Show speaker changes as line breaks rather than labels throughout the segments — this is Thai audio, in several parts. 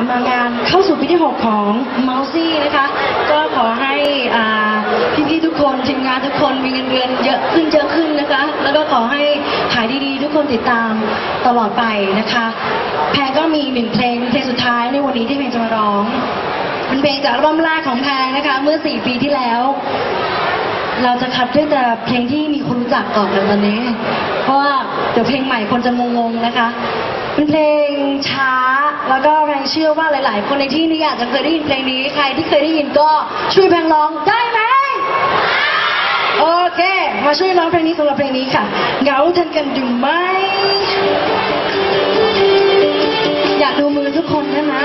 มางานเข้าสู่ปีที่ 6 ของ m o u s y นะคะ ก็ขอให้อ่พี่ๆทุกคนทีมงานทุกคนมีเงินเดือนเยอะขึ้นเยอะขึ้นนะคะ แล้วก็ขอให้ขายดีๆ ทุกคนติดตามตลอดไปนะคะ แพงก็มีหนึ่งเพลงเพลงสุดท้ายในวันนี้ที่เพลงจะมาร้องเป็นเพลงจากอัลบั้มแรกของแพงนะคะ เมื่อ 4 ปีที่แล้ว เราจะคัดเลือกแต่เพลงที่มีคนรู้จักก่อนเลยตอนนี้ เพราะว่าเดี๋ยวเพลงใหม่คนจะงงๆนะคะ เป็นเพลงช้า แล้วก็แพงเชื่อว่าหลาย ๆ คนในที่นี้อาจจะเคยได้ยินเพลงนี้ ใครที่เคยได้ยินก็ช่วยแพงร้องได้ไหมโอเค มาช่วยร้องเพลงนี้สำหรับเพลงนี้ค่ะเหงาทันกันอยู่ไหมอยากดูมือทุกคนนะนะ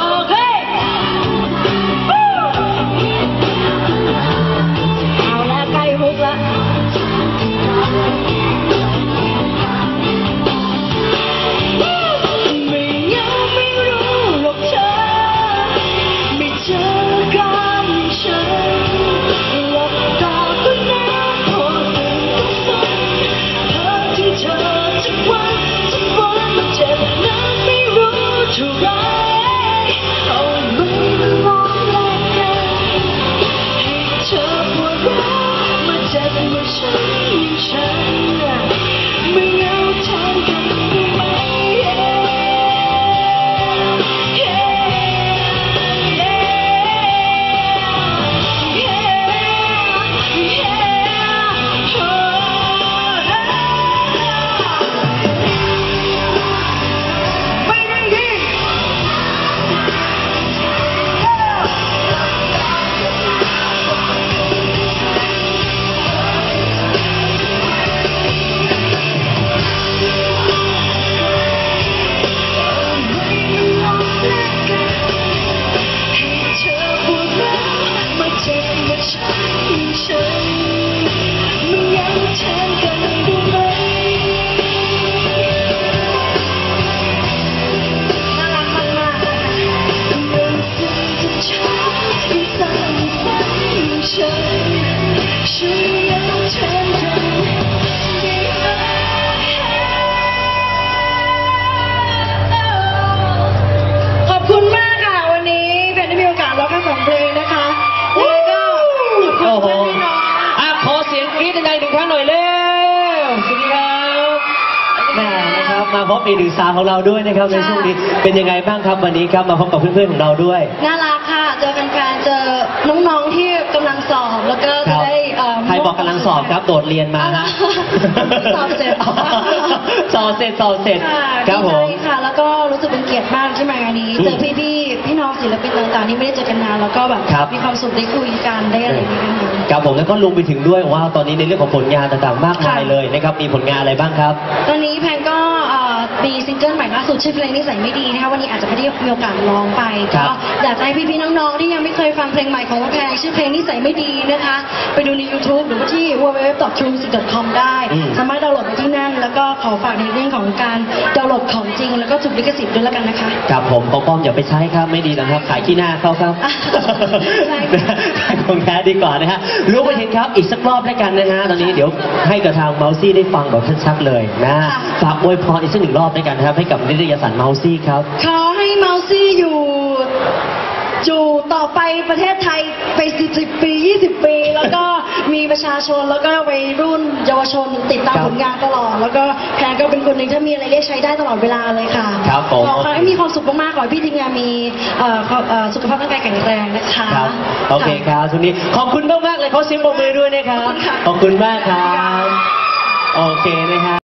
หนึ่งครั้งหน่อยเร็วสวัสดีครับแหม่นะครับมาพบอีกหนึ่งสาวของเราด้วยนะครับในช่วงนี้เป็นยังไงบ้างครับวันนี้ครับมาพบกับเพื่อนๆของเราด้วย
น่ารักค่ะ เจอแฟนๆเจอน้องๆที่กำลังสอบแล้วก็
ครั
จะ
บ
ได้เอ่อ
ใครบอกกำลังสอบครับโดดเรียนมาฮะ
สอบเสร็จ
สอบเสร็จสอบเสร็จ
ค่ะ
ครับผม
ดีใจค่ะ แล้วก็รู้สึกเป็นเกียรติมากที่มางานนี้
อืม
เจอพี่ๆ พี่น้องศิลปินต่างๆที่ไม่ได้เจอกันนานแล้วก็แบบ
ครับ
มีความสุขได้คุยกันได้อะไรอย่างเงี้ยค่ะ
ครับผมแล้วก็รวมไปถึงด้วยว่าตอนนี้ในเรื่องของผลงานต่างๆมากมาย
ค่ะ
เลยนะครับมีผลงานอะไรบ้างครับ
ตอนนี้แพนก็เอ่อมีซิงเกิลใหม่ล่าสุดชื่อเพลงนิสัยไม่ดีนะคะวันนี้อาจจะไม่ได้มีโอกาสร้องไป
ครับ
ก็อยากจะให้พี่ๆน้องๆที่ยังไม่เคยฟังเพลงใหม่ของว่าแพงชื่อเพลงนิสัยไม่ดีนะคะ ไปดูใน YouTube หรือว่าที่ www.truemusic.com ได้
อืม
สามารถดาวน์โหลดไปที่นั่น แล้วก็ขอฝากในเรื่องของการดาวน์โหลดของจริงแล้วก็ถูกลิขสิทธิ์ด้วยแล้วกันนะคะ
ครับผมปอป้อมอย่าไปใช้ครับไม่ดีนะครับ ขายขี้หน้าเขาครับ
อะใช่
ขายของแท้ดีกว่านะฮะรู้ไปถึงครับอีกสักรอบแล้วกันนะฮะตอนนี้เดี๋ยวให้กับทางเมาซี่ได้ฟังแบบชัดๆเลยนะฝากอวยพรอีกสักหนึ่งรอบด้วยกันนะครับให้กับนิตยสารเมาซี่ครับ
ขอให้เมาซี่อยู่ อยู่ ต่อไปประเทศไทยไปสิบสิบปี20ปี แล้วก็มีประชาชนแล้วก็วัยรุ่นเยาวชนติดตาม
ครับ
ผลงานตลอด แล้วก็แพนก็เป็นคนหนึ่งที่มีอะไรเรียกใช้ได้ตลอดเวลาเลยค่ะ
ครับผม
ขอให้มีความสุขมากๆขอให้พี่ทีมงานมีเอ่อขอเอ่อสุขภาพร่างกายแข็งแรงนะคะ
ครับโอเคครับทุกนี้ขอบคุณมากๆเลยเขาเสียงปรบมือด้วยนะครับ
ขอบคุณค่ะ
ขอบคุณมากครับโอเคนะฮะ